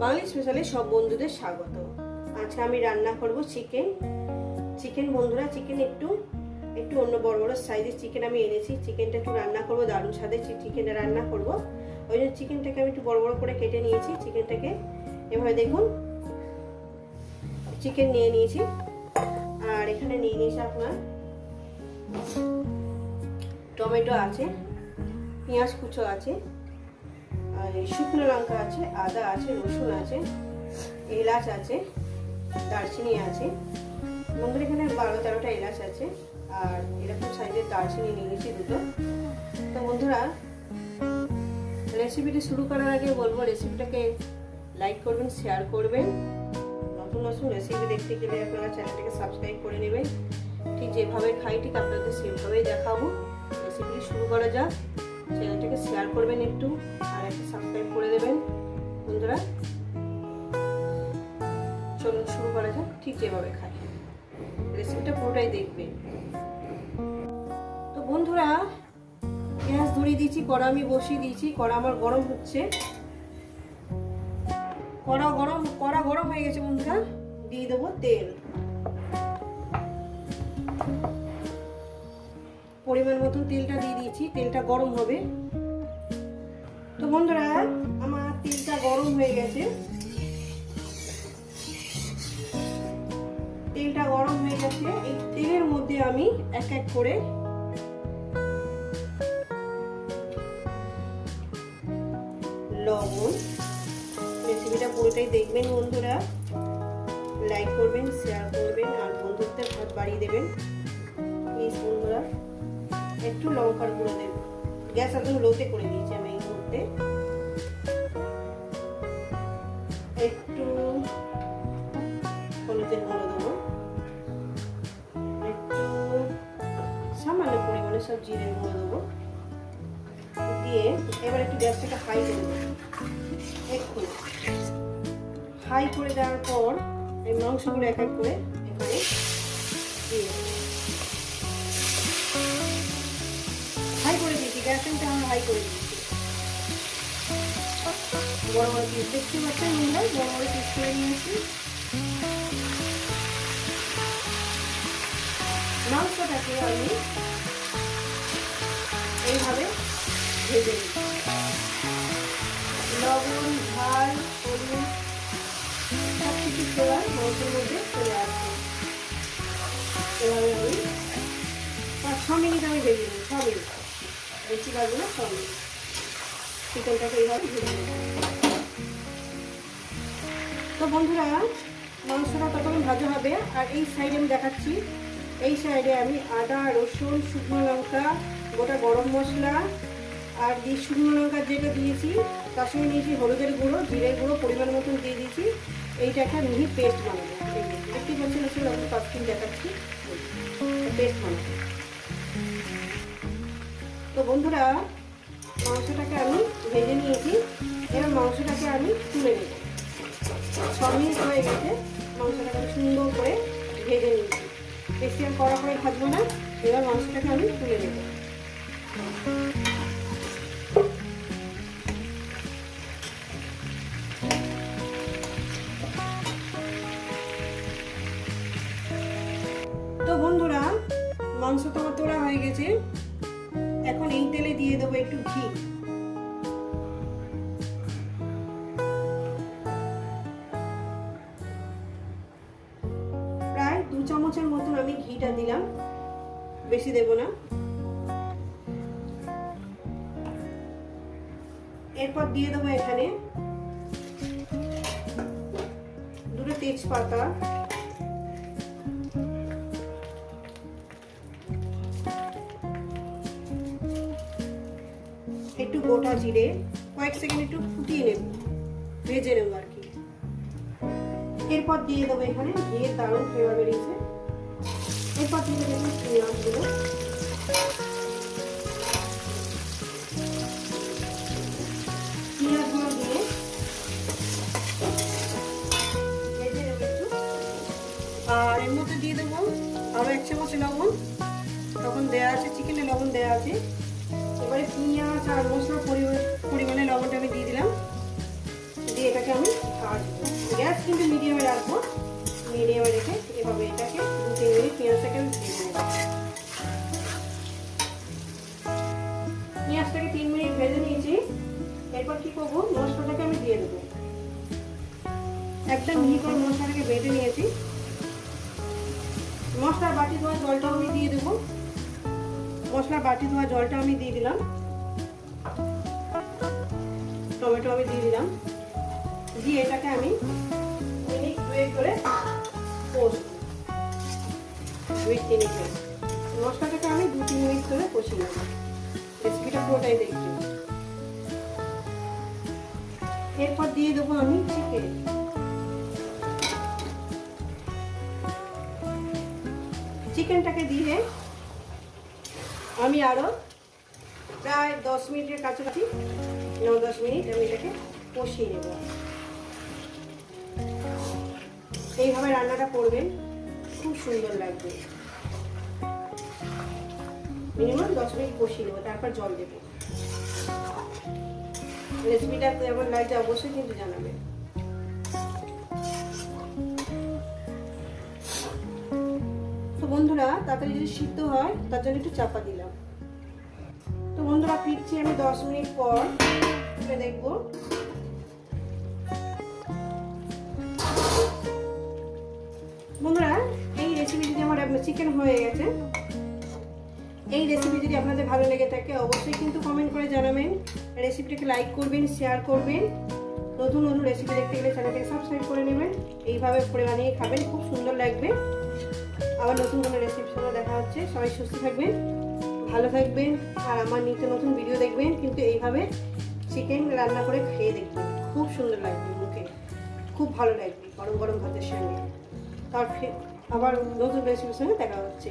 বাঙালি স্পেশালে সব বন্ধুদের স্বাগত। আজকে আমি রান্না করব চিকেন চিকেন বন্ধুরা চিকেন একটু একটু অন্য বড় বড় সাইজের চিকেন আমি এনেছি। চিকেনটা একটু রান্না করব, দারুণ স্বাদে চিকেনটা রান্না করব। ওই জন্য চিকেনটাকে আমি একটু বড় বড় করে কেটে নিয়েছি। চিকেনটাকে এভাবে দেখুন চিকেন নিয়ে নিয়েছি। আর এখানে নিয়ে নিয়েছি আপনার টমেটো আছে, পেঁয়াজ কুচো আছে। আর এই শুকনো লঙ্কা আছে, আদা আছে, রসুন আছে, এলাচ আছে, দারচিনি আছে। বন্ধুর এখানে বারো তেরোটা এলাচ আছে, আর এরকম সাইজের দারচিনি নিয়ে নিয়েছি দুটো। তো বন্ধুরা রেসিপিটি শুরু করার আগে বলব রেসিপিটাকে লাইক করবেন শেয়ার করবেন। নতুন নতুন রেসিপি দেখতে গেলে আপনারা চ্যানেলটাকে সাবস্ক্রাইব করে নেবেন। ঠিক যেভাবে খাই, ঠিক আপনাদের সেভাবেই দেখাবো। রেসিপিটি শুরু করা যাক। চ্যানেলটাকে শেয়ার করবেন একটু, আর একটা সাবস্ক্রাইব করে দেবেন। বন্ধুরা, চলুন শুরু করা যাক, ঠিক যেভাবে খাই। রেসিপিটা পুরোটাই দেখবেন তো বন্ধুরা গ্যাস ধরিয়ে দিয়েছি, কড়া আমি বসিয়ে দিয়েছি, কড়া আমার গরম হচ্ছে। কড়া গরম কড়া গরম হয়ে গেছে বন্ধুরা, দিয়ে দেবো তেল। পরিমাণ মতন তেলটা দিয়ে দিয়েছি, তেলটা গরম হবে। তো বন্ধুরা, আমার তেলটা গরম হয়ে গেছে। তেলটা গরম হয়ে গেছে। এই তেলের মধ্যে আমি এক এক করে লবণ, রেসিপিটা পুরোটাই দেখবেন বন্ধুরা। লাইক করবেন শেয়ার করবেন, আর বন্ধুত্বের হাত বাড়িয়ে দেবেন। একটু লঙ্কার গুঁড়ো দেব। গ্যাস একদম লোতে করে দিয়েছি আমি এই মুহূর্তে। একটু হলুদের গুঁড়ো দেবো। একটু সামান্য পরিমাণে সব জিরের গুঁড়ো দেবো। দিয়ে এবার একটু গ্যাসটাকে হাই করে দেবো। হাই করে দেওয়ার পর এই মাংসগুলো এক এক করে এখানে দিয়ে দিয়েছি আমরা হাই করে দিয়েছি। বড় বড় পিস দেখতে পাচ্ছেন আমরা বড় বড় পিস করে নিয়েছি। মাংসটাকে আমি এইভাবে ভেজে নিই লবণ, ঝাল, হলুদ সব কিছু মাংসের মধ্যে চলে আসবে এভাবে আমি ছ মিনিট আমি ভেজে নিই ছ মিনিট লাগবে না চিকেনটাকে তো বন্ধুরা, মাংসটা ততক্ষণ ভাজা হবে, আর এই সাইডে আমি দেখাচ্ছি। এই সাইডে আমি আদা, রসুন, শুকনো লঙ্কা, গোটা গরম মশলা, আর দিয়ে শুকনো লঙ্কা যেটা দিয়েছি, তার সঙ্গে নিয়েছি হলুদের গুঁড়ো, জিরের গুঁড়ো, পরিমাণ মতন দিয়ে দিয়েছি। এইটা একটা মিহি পেস্ট বানাবো। দেখতে পাচ্ছেন আসলে আমি পাঁচ দিন দেখাচ্ছি। পেস্ট বানাবো। তো বন্ধুরা, মাংসটাকে আমি ভেজে নিয়েছি। এবার মাংসটাকে আমি তুলে নেব। ছ মিনিট হয়ে গেছে। মাংসটাকে আমি সুন্দর করে ভেজে নিয়েছি। বেশি আর কড়া করে ভাজবো না। এবার মাংসটাকে আমি তুলে নেব। তো বন্ধুরা, মাংস তো আমার তোলা হয়ে গেছে। এখন এই তেলে দিয়ে দেবো একটু ঘি। প্রায় দু চামচের মতন আমি ঘিটা দিলাম। বেশি দেব না। এরপর দিয়ে দেবো এখানে দুটো তেজপাতা। জিরে কয়েক সেকেন্ড একটু ফুটিয়ে নেব, ভেজে নেব আর কি। এরপর দিয়ে দেবো এখানে ঘিয়ের দারুণ ফ্লেভার বেরিয়েছে। এরপর দিয়ে দেবো পেঁয়াজগুলো পেঁয়াজগুলো দিয়ে আর এর মধ্যে দিয়ে দেবো আরও এক চামচ লবণ। তখন দেওয়া আছে, চিকেনে লবণ দেওয়া আছে। এবারে পেঁয়াজ আর মশলার পরিমাণে কিন্তু মিডিয়ামে রাখব। মিডিয়ামে রেখে এভাবে এটাকে দু, তিন মিনিট পেঁয়াজটাকে আমি পেঁয়াজটাকে তিন মিনিট ভেজে নিয়েছি। এরপর কি করব? মশলাটাকে আমি দিয়ে দেবো। একদম মিহি করে মশলাটাকে বেটে নিয়েছি। মশলার বাটি ধোয়া জলটাও আমি দিয়ে দেবো। মশলার বাটি ধোয়া জলটা আমি দিয়ে দিলাম। টমেটো আমি দিয়ে দিলাম। দিয়ে এটাকে আমি মিনিট করে দুই তিন মিনিট মশলাটাকে আমি দু, তিন মিনিট করে কষিয়ে নেব। রেসিপিটা পুরোটাই দেখছি। এরপর দিয়ে দেবো আমি চিকেন। চিকেনটাকে দিয়ে আমি আরও প্রায় দশ মিনিটের কাছাকাছি, ন, দশ মিনিট আমি এটাকে কষিয়ে নেব। এইভাবে রান্নাটা করবেন, খুব সুন্দর লাগবে। মিনিমাম দশ মিনিট কষিয়ে নেব তারপর জল দেবো। রেসিপিটা কেমন লাগছে অবশ্যই কিন্তু জানাবেন তো বন্ধুরা, তাড়াতাড়ি যদি সিদ্ধ হয়, তার জন্য একটু চাপা দিলাম। তো বন্ধুরা, ফিরছি আমি দশ মিনিট পর। দেখব আমার চিকেন হয়ে গেছে। এই রেসিপি যদি আপনাদের ভালো লেগে থাকে, অবশ্যই কিন্তু কমেন্ট করে জানাবেন। রেসিপিটাকে লাইক করবেন শেয়ার করবেন। নতুন নতুন রেসিপি দেখতে গেলে চ্যানেলটাকে সাবস্ক্রাইব করে নেবেন। এইভাবে করে বানিয়ে খাবেন, খুব সুন্দর লাগবে। আবার নতুন কোনো রেসিপির সঙ্গে দেখা হচ্ছে, সবাই সুস্থ থাকবেন, ভালো থাকবেন, আর আমার নিত্য নতুন ভিডিও দেখবেন, কিন্তু এইভাবে চিকেন রান্না করে খেয়ে দেখবেন। খুব সুন্দর লাগবে মুখে, খুব ভালো লাগবে গরম গরম ভাতের সঙ্গে। তার আবার নতুন রেসিপির সঙ্গে দেখা হচ্ছে।